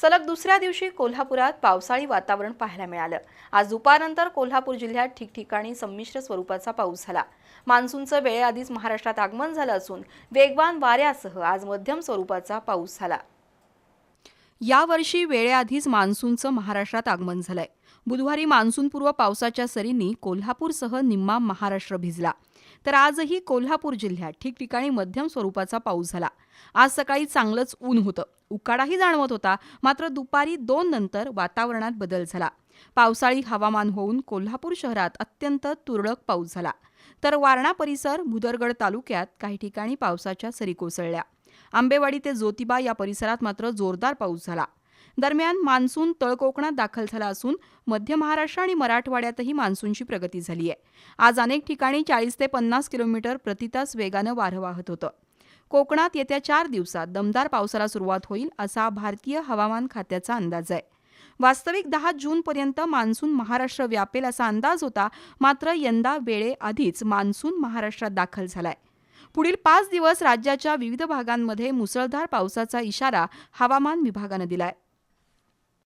सलग दुसऱ्या दिवशी कोल्हापुरात पावसाळी वातावरण पाहायला मिळालं. आज दुपारनंतर कोल्हापूर जिल्ह्यात ठिकठिकाणी संमिश्र स्वरूपाचा पाऊस झाला. मान्सूनचं वेळेआधीच महाराष्ट्रात आगमन झालं असून वेगवान वाऱ्यासह आज मध्यम स्वरूपाचा पाऊस झाला. यावर्षी वेळेआधीच मान्सूनचं महाराष्ट्रात आगमन झालंय. बुधवारी मान्सूनपूर्व पावसाच्या सरींनी कोल्हापूरसह निम्मा महाराष्ट्र भिजला. तर आजही कोल्हापूर जिल्ह्यात ठिकठिकाणी मध्यम स्वरूपाचा पाऊस झाला. आज सकाळी चांगलंच ऊन होतं. उकाडाही जाणवत होता. मात्र दुपारी दोन नंतर वातावरणात बदल झाला. पावसाळी हवामान होऊन कोल्हापूर शहरात अत्यंत तुरळक पाऊस झाला. तर वारणा परिसर भुदरगड तालुक्यात काही ठिकाणी पावसाच्या सरी कोसळल्या. आंबेवाडी ते ज्योतिबा या परिसरात मात्र जोरदार पाऊस झाला. दरम्यान मान्सून तळकोकणात दाखल झाला असून मध्य महाराष्ट्र आणि मराठवाड्यातही मान्सूनची प्रगती झाली आहे. आज अनेक ठिकाणी चाळीस ते पन्नास किलोमीटर प्रतितास वेगानं वारं वाहत होतं. कोकणात येत्या चार दिवसात दमदार पावसाला सुरुवात होईल असा भारतीय हवामान खात्याचा अंदाज आहे. वास्तविक दहा जूनपर्यंत मान्सून महाराष्ट्र व्यापेल असा अंदाज होता मात्र यंदा वेळेआधीच मान्सून महाराष्ट्रात दाखल झालाय. पुढील पाच दिवस राज्याच्या विविध भागांमध्ये मुसळधार पावसाचा इशारा हवामान विभागानं दिलाय.